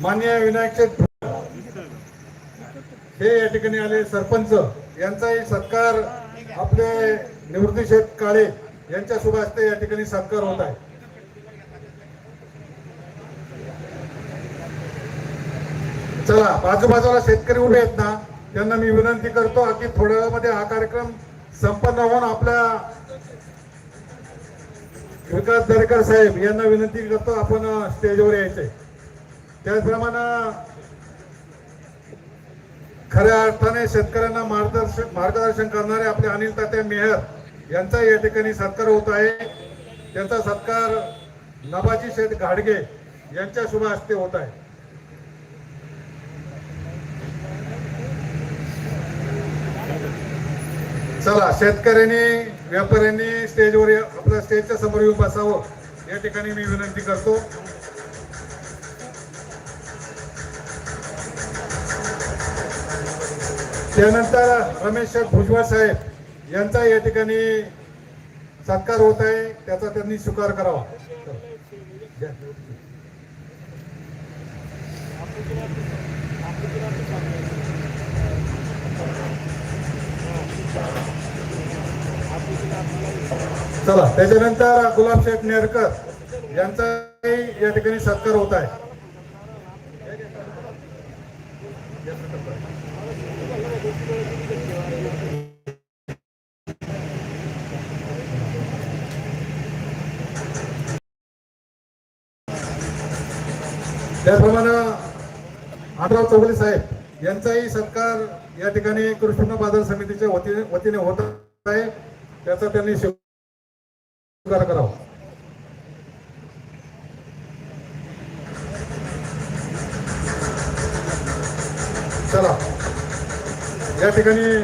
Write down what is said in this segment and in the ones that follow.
मान्य विनायक हे या ठिकाणी आले सरपंच. यांचाही सत्कार आपले निवृत्ती शेठ काळे यांच्या शुभ हस्ते या ठिकाणी सत्कार होत आहे. चला बाजूबाजूला शेतकरी उभे आहेत ना त्यांना मी विनंती करतो की थोड्या वेळामध्ये हा कार्यक्रम संपन्न होऊन आपल्या विकास दरेकर साहेब यांना विनंती करतो आपण स्टेजवर यायचंय त्याचप्रमाणे खऱ्या अर्थाने शेतकऱ्यांना मार्गदर्शन मार्गदर्शन करणारे आपले अनिल तात्या मेहर यांचा या ठिकाणी सत्कार होत आहे. त्यांचा सत्कार नबाजी शेठ घाडगे यांच्या शुभ हस्ते होत आहे. चला शेतकऱ्यांनी व्यापाऱ्यांनी स्टेजवर आपल्या स्टेजच्या समोर येऊन बसावं. या ठिकाणी मी विनंती करतो. त्यानंतर रमेश भुजबळ साहेब यांचा या ठिकाणी सत्कार होत आहे. त्याचा त्यांनी स्वीकार करावा. चला त्याच्यानंतर गुलाब शेख नेरकर यांचाही या ठिकाणी सत्कार होत आहे. त्याचप्रमाणे आदराव चौगले साहेब यांचाही सत्कार या ठिकाणी कृष्ण बाजार समितीच्या वतीने वतीने होत आहे. त्याचा त्यांनी स्वीकार करावा. चला. या ठिकाणी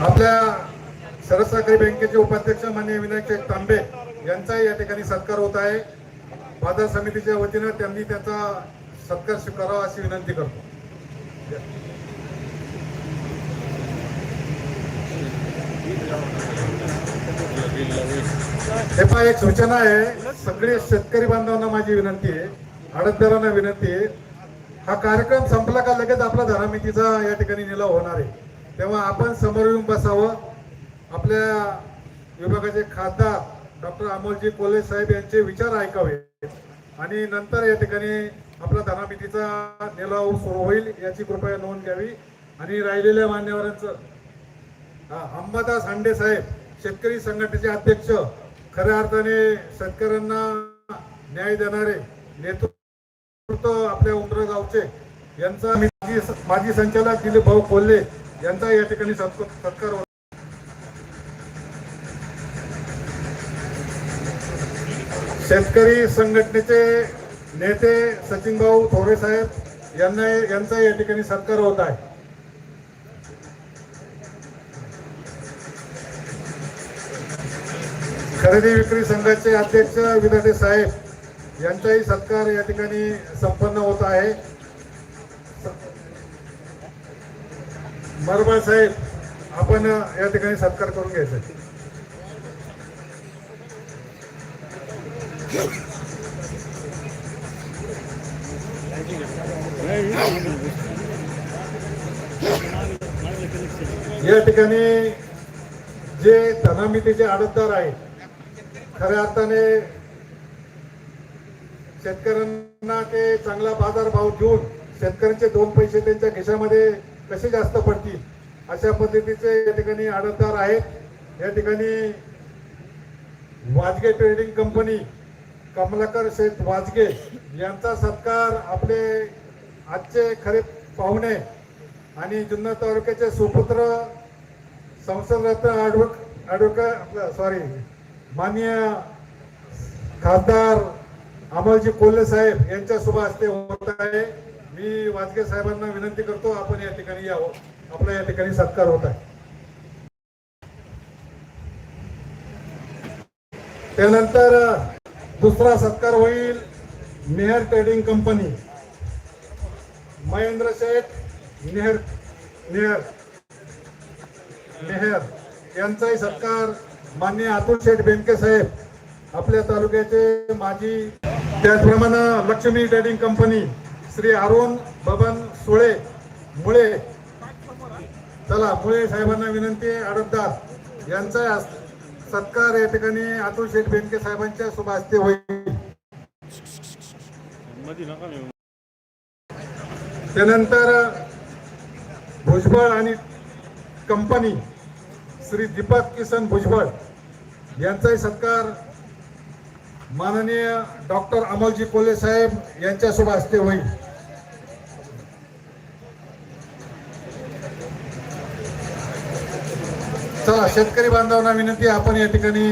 आपल्या शरद बँकेचे उपाध्यक्ष माननीय विनायक शेठ तांबे यांचाही या ठिकाणी सत्कार होत आहे. बाजार समितीच्या वतीनं त्यांनी त्याचा सत्कार स्वीकारावा अशी विनंती करतो. हे पहा एक सूचना आहे. सगळे शेतकरी बांधवांना माझी विनंती आहे. आडतदारांना विनंती आहे. हा कार्यक्रम संपला का लगेच आपला धनामितीचा या ठिकाणी निलाव होणार आहे. तेव्हा आपण समोर येऊन बसावं. आपल्या विभागाचे खासदार डॉक्टर अमोलजी कोल्हे साहेब यांचे विचार ऐकावे. आणि नंतर या ठिकाणी आपला धनामितीचा निलाव सुरू होईल याची कृपया नोंद घ्यावी. आणि राहिलेल्या मान्यवरांचं अंबादास हांडे साहेब शेतकरी संघटनेचे अध्यक्ष खऱ्या अर्थाने शेतकऱ्यांना न्याय देणारे नेतृत्व आपल्या उमर गावचे यांचा माजी माजी संचालक दिलीप भाऊ कोल्हे यांचा या ठिकाणी सत्कार शेतकरी संघटनेचे नेते सचिन भाऊ थोरे साहेब यांना यांचा या ठिकाणी सत्कार होत आहे. खरेदी विक्री संघाचे अध्यक्ष विधाते साहेब यांचाही सत्कार या ठिकाणी संपन्न होत आहे. मरबा साहेब आपण या ठिकाणी सत्कार करून घ्यायचा. या ठिकाणी जे धनामितीचे आडतदार आहेत खऱ्या अर्थाने शेतकऱ्यांना ते चांगला बाजार भाव घेऊन शेतकऱ्यांचे दोन पैसे त्यांच्या खिशामध्ये कसे जास्त पडतील अशा पद्धतीचे या ठिकाणी आडतदार आहेत. या ठिकाणी वाजगे ट्रेडिंग कंपनी कमलाकर शेठ वाजगे यांचा सत्कार आपले आजचे खरे पाहुणे आणि जुन्नर तालुक्याचे सुपुत्र संसदरत्न ॲडव्होक ॲडव्होकेट आपलं सॉरी माननीय खासदार अमलजी कोल्हे साहेब यांच्या शुभ हस्ते होत आहे. मी वाजगे साहेबांना विनंती करतो आपण या ठिकाणी यावं हो. आपला या ठिकाणी सत्कार होत आहे. त्यानंतर दुसरा सत्कार होईल मेहर ट्रेडिंग कंपनी. महेंद्र शेठ नेहर नेहर नेहर यांचाही सत्कार माननीय अतुल शेठ बेनके साहेब आपल्या तालुक्याचे माजी त्याचप्रमाणे लक्ष्मी ट्रेडिंग कंपनी श्री अरुण बबन सुळे मुळे चला मुळे साहेबांना विनंती आहे यांचा सत्कार या ठिकाणी अतुल शेठ बेनके साहेबांच्या शुभ हस्ते होईल. त्यानंतर भुजबळ आणि कंपनी श्री दीपक किसन भुजबळ यांचाही सत्कार माननीय डॉक्टर अमोलजी कोल्हे साहेब यांच्या शुभ हस्ते होईल. चला शेतकरी बांधवांना विनंती आपण या ठिकाणी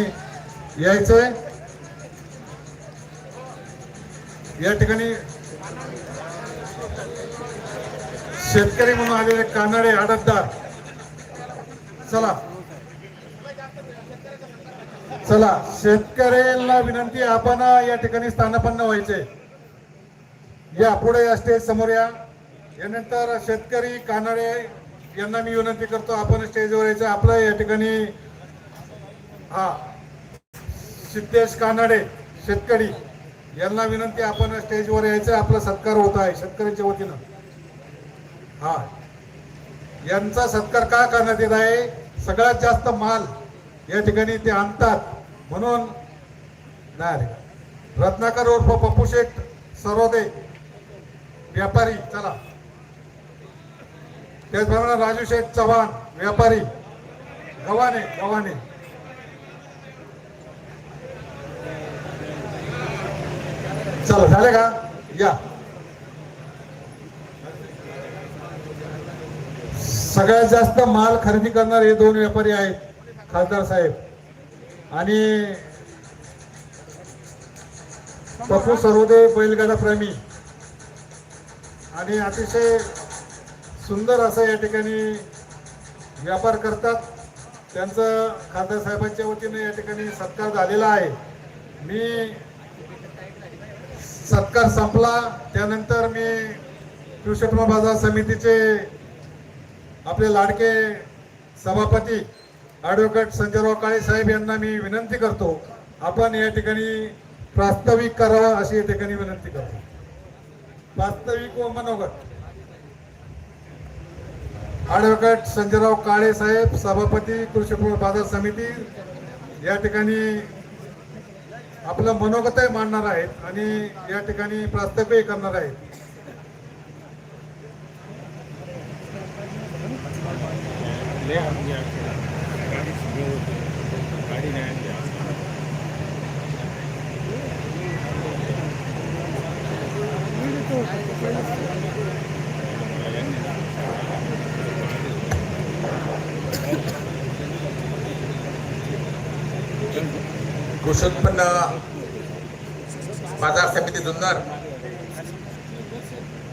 यायचंय. या ठिकाणी शेतकरी म्हणून आलेले कानडे आडतदार चला. चला शेतकऱ्यांना विनंती आपण या ठिकाणी स्थानापन्न व्हायचे. या पुढे या स्टेज समोर या. यानंतर शेतकरी कानडे यांना मी विनंती करतो आपण स्टेजवर यायचं. आपलं या ठिकाणी हा सिद्धेश कानाडे शेतकरी यांना विनंती आपण स्टेजवर यायचं आपला सत्कार होत आहे शेतकऱ्यांच्या वतीनं. हा. यांचा सत्कार का करण्यात येत आहे? सगळ्यात जास्त माल या ठिकाणी ते आणतात. म्हणून नाही रत्नाकर उर्फ पप्पू शेठ सरोदे व्यापारी चला. त्याचप्रमाणे राजू शेठ चव्हाण व्यापारी. गव्हाणे गव्हाणे. चला झाले का? या. सगळ्यात जास्त माल खरेदी करणारे हे दोन व्यापारी आहेत खासदार साहेब. आणि पप्पू सर्वोदय बैलगाडा प्रेमी. आणि अतिशय सुंदर असं या ठिकाणी व्यापार करतात. त्यांचं खासदार साहेबांच्या वतीने या ठिकाणी सत्कार झालेला आहे. मी सत्कार संपला. त्यानंतर मी पुरुषोत्तम बाजार समितीचे आपले लाडके सभापती ॲडव्होकेट संजयराव काळे साहेब यांना मी विनंती करतो. आपण या ठिकाणी प्रास्ताविक करावा अशी या ठिकाणी विनंती करतो. प्रास्ताविक व मनोगत. ॲडव्होकेट संजयराव काळे साहेब सभापती कृषी बाजार समिती या ठिकाणी आपलं मनोगतही मांडणार आहेत आणि या ठिकाणी प्रास्ताविकही करणार आहेत. गाडी नाही आणली आज. कृषी उत्पन्न बाजार समिती जुन्नर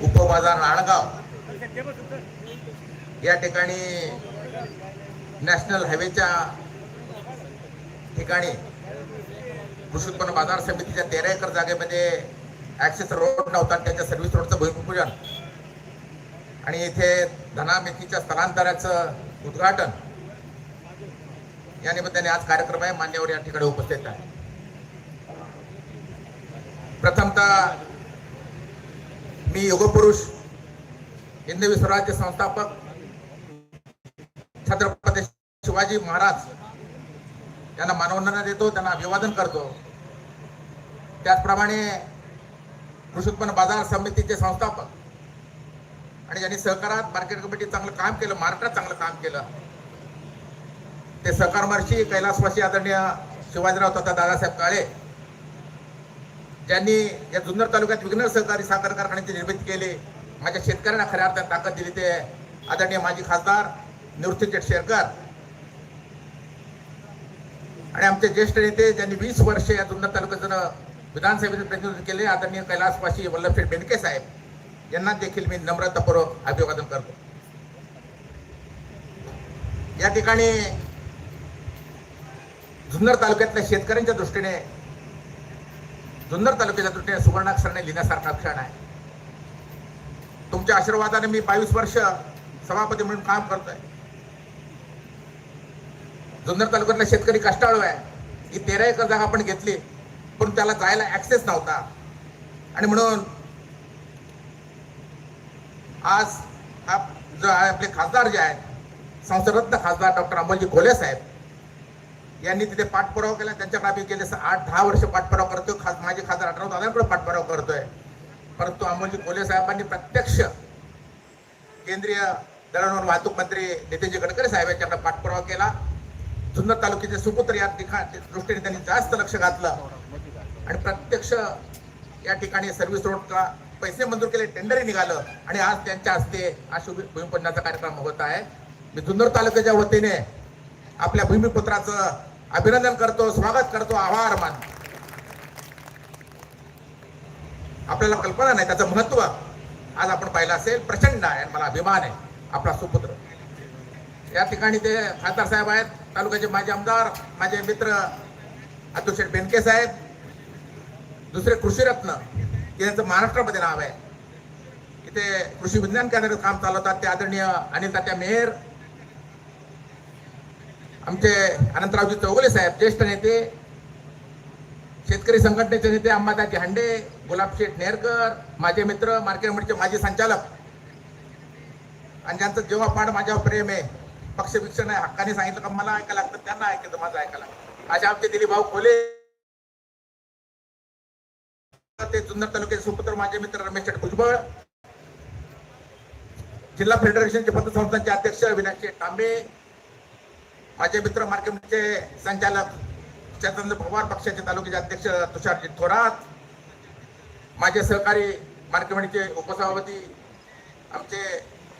उपबाजार नाळगाव या ठिकाणी नॅशनल हायवेच्या ठिकाणी कृषी उत्पन्न बाजार समितीच्या तेरा एकर जागेमध्ये ऍक्सेस रोड नव्हता त्याच्या सर्व्हिस रोडचं भूमिपूजन. आणि इथे धनामितीच्या स्थलांतराचं उद्घाटन. या निमित्ताने आज कार्यक्रम आहे. मान्यवर या ठिकाणी उपस्थित आहे प्रथमतः मी युगपुरुष हिंदवी स्वराज्य संस्थापक छत्रपती शिवाजी महाराज यांना मानवंदना देतो त्यांना अभिवादन करतो. त्याचप्रमाणे कृषी उत्पन्न बाजार समितीचे संस्थापक आणि ज्यांनी सहकारात मार्केट कमिटी चांगलं काम केलं महाराष्ट्रात चांगलं काम केलं ते सहकारमर्षी कैलासवासी आदरणीय शिवाजीराव तथा दादासाहेब काळे ज्यांनी या जुन्नर तालुक्यात विघ्नर सहकारी साखर कारखान्याची निर्मिती केली. माझ्या शेतकऱ्यांना खऱ्या अर्थात ताकद दिली ते आदरणीय माजी खासदार निवृत्ती शेरकर. आणि आमचे ज्येष्ठ नेते ज्यांनी वीस वर्ष या जुन्नर तालुक्याचं विधानसभेचे प्रतिनिधित्व केले आदरणीय कैलासवासी वल्लभशेठ बेंडके साहेब. यांना देखील मी नम्रतापूर्वक अभिवादन करतो. या ठिकाणी जुन्नर तालुक्यातल्या शेतकऱ्यांच्या दृष्टीने जुन्नर तालुक्याच्या दृष्टीने सुवर्णाक्षराने लिहिण्यासारखा क्षण आहे. तुमच्या आशीर्वादाने मी बावीस वर्ष सभापती म्हणून काम करतोय. जुन्नर तालुक्यातला शेतकरी कष्टाळू आहे. ही तेरा एकर जागा आपण घेतली पण त्याला जायला ऍक्सेस नव्हता. आणि म्हणून आज आपले खासदार जे आहेत संसदरत्न खासदार डॉक्टर अमोलजी खोले साहेब यांनी तिथे पाठपुरावा केला त्यांच्याकडे आम्ही गेले आठ दहा वर्ष पाठपुरावा करतोय. खास माझे खासदार आठराव दादांकडे पाठपुरावा करतोय. परंतु अमोलजी कोले साहेबांनी प्रत्यक्ष केंद्रीय दळणवळण वाहतूक मंत्री नितीनजी गडकरी साहेब यांच्याकडे पाठपुरावा केला. जुन्नर तालुक्याचे सुपुत्र या ठिकाणी दृष्टीने त्यांनी जास्त लक्ष घातलं. आणि प्रत्यक्ष या ठिकाणी सर्व्हिस रोडचा पैसे मंजूर केले टेंडरही निघालं. आणि आज त्यांच्या हस्ते हा भूमिपूजनाचा कार्यक्रम होत आहे. मी जुन्नर तालुक्याच्या वतीने आपल्या भूमिपुत्राचं अभिनंदन करतो स्वागत करतो आभार मानतो आपल्याला कल्पना नाही त्याचं महत्त्व आज आपण पाहिलं असेल प्रचंड आहे आणि मला अभिमान आहे आपला सुपुत्र. या ठिकाणी ते खासदार साहेब आहेत तालुक्याचे माजी आमदार माझे मित्र अतुलशेठ बेनके साहेब दुसरे कृषीरत्न यांचं महाराष्ट्रामध्ये नाव आहे. इथे कृषी विज्ञान केंद्रात काम चालवतात ते आदरणीय अनिल तात्या मेहर आमचे अनंतरावजी चौगुले साहेब ज्येष्ठ नेते शेतकरी संघटनेचे नेते अंबादाजी हांडे गुलाबशेठ नेरकर माझे मित्र मार्केट कमिटीचे माजी संचालक. आणि ज्यांचं जेव्हा पाठ माझ्यावर प्रेम आहे पक्ष विक्षण आहे हक्काने सांगितलं का मला ऐकायला लागतं त्यांना ऐकायचं माझं ऐकायला असे आमचे दिलीप भाऊ खोले ते जुन्नर तालुक्याचे सुपुत्र माझे मित्र रमेश शेठ भुजबळ जिल्हा फेडरेशनचे पतसंस्थांचे अध्यक्ष विनायक शेठ तांबे माझे मित्र मार्केटचे संचालक चंद्र पवार पक्षाचे तालुक्याचे अध्यक्ष तुषारजी थोरात माझे सहकारी मार्केटचे उपसभापती आमचे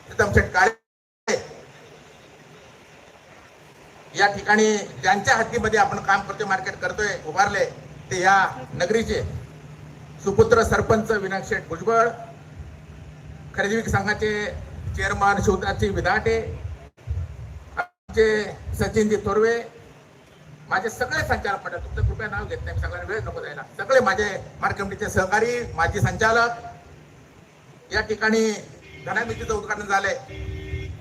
प्रीतम शेठ काळे या ठिकाणी ज्यांच्या हद्दीमध्ये आपण काम करतोय मार्केट करतोय उभारले ते या नगरीचे सुपुत्र सरपंच विनायक शेठ भुजबळ खरेदी संघाचे चेअरमन शिवदासजी विधाटे आमचे सचिनजी थोरवे माझे सगळे संचालक मंडळ तुमचं कृपया नाव घेत नाही सगळ्यांना वेळ नको द्यायला. सगळे माझे मार्केटचे सहकारी माजी संचालक या ठिकाणी धनामितीचं उद्घाटन झालंय.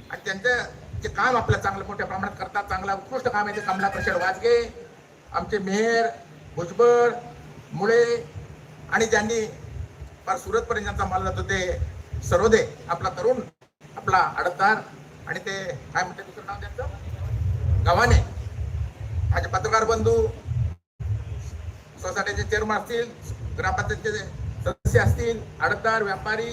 आणि त्यांचं जे काम आपलं चांगलं मोठ्या प्रमाणात करतात चांगला उत्कृष्ट काम आहे ते कमला प्रसाद वाजगे आमचे मेहर भुजबळ मुळे आणि ज्यांनी फार सुरतपर्यंत ज्यांचा माल जातो ते सरोदे आपला तरुण आपला अडतार आणि ते काय म्हणते दुसरं नाव त्यांचं? गव्हाने माझे पत्रकार बंधू सोसायटीचे चेअरमन असतील ग्रामपंचायतचे सदस्य असतील अडतार व्यापारी